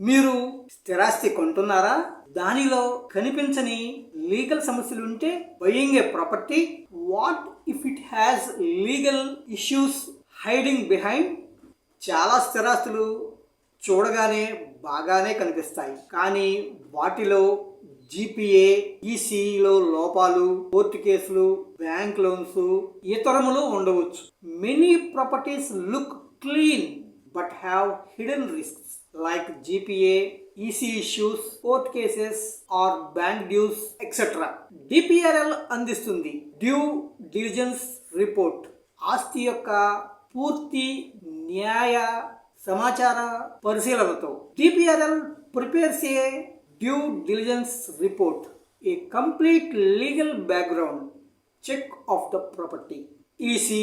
మీరు స్థిరాస్తి కొంటున్నారా? దానిలో కనిపించని లీగల్ సమస్యలు ఉంటే buying a property. What if it has legal issues hiding behind? చాలా స్థిరాస్తులు చూడగానే బాగానే కనిపిస్తాయి. కానీ వాటిలో జీపీఏ ఈసీఈలో లోపాలు కోర్టు కేసులు బ్యాంక్ లోన్స్ ఇతరములు ఉండవచ్చు. Many properties look clean but have hidden risks like GPA EC issues court cases or bank dues etcetera DPRL అందిస్తుంది. డ్యూ డిలిజెన్స్ రిపోర్ట్ ఆస్తి యొక్క పూర్తి న్యాయ సమాచార పరిశీలనతో. DPRL prepares a due diligence report a complete legal background check of the property EC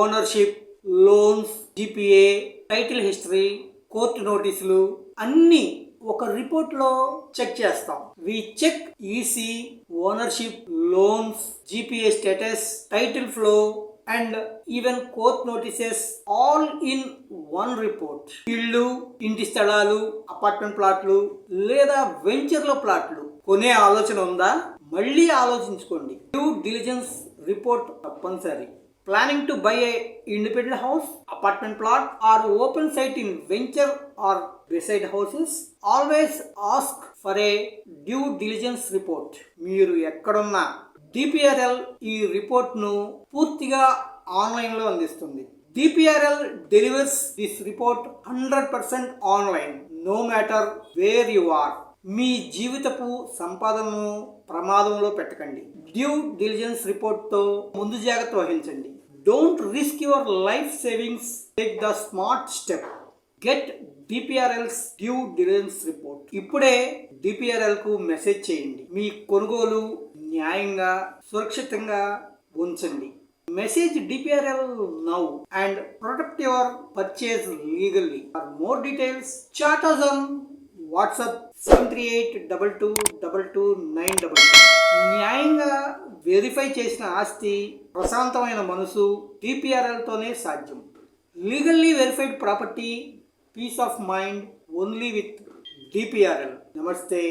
ownership loans DPA title history court నోటీసులు అన్ని ఒక రిపోర్ట్లో చెక్ చేస్తాం. We check EC ownership loans GPA status title flow and even court notices all in one report. ఇళ్ళు ఇంటి స్థలాలు apartment ప్లాట్లు లేదా వెంచర్ల ప్లాట్లు. కొనే ఆలోచన ఉందా? మళ్ళీ ఆలోచించుకోండి. డ్యూ డిలిజెన్స్ రిపోర్ట్ తప్పనిసరి. Planning to buy a independent house apartment plot or open site in venture or beside houses? Always ask for a due diligence report మీరు ఎక్కడున్నా డిపిఆర్ఎల్ ఈ రిపోర్ట్ను పూర్తిగా ఆన్లైన్లో అందిస్తుంది. DPRL delivers this report hundred percent online no matter where you are మీ జీవితపు సంపాదనను ప్రమాదంలో పెట్టకండి. డ్యూ డిలిజెన్స్ రిపోర్ట్తో ముందు జాగ్రత్త వహించండి. Don't risk your life savings take the smart step get DPRL's due diligence report ఇప్పుడే డిపిఆర్ఎల్కు మెసేజ్ చేయండి. మీ కొనుగోలు న్యాయంగా సురక్షితంగా ఉంచండి. Message DPRL now and protect your purchase legally for more details chatters on WhatsApp seven three eight double two double two nine double two న్యాయంగా verify చేసిన ఆస్తి ప్రశాంతమైన మనసు టీపీఆర్ఎల్తోనే సాధ్యం. Legally verified property peace of mind only with DPRL నమస్తే.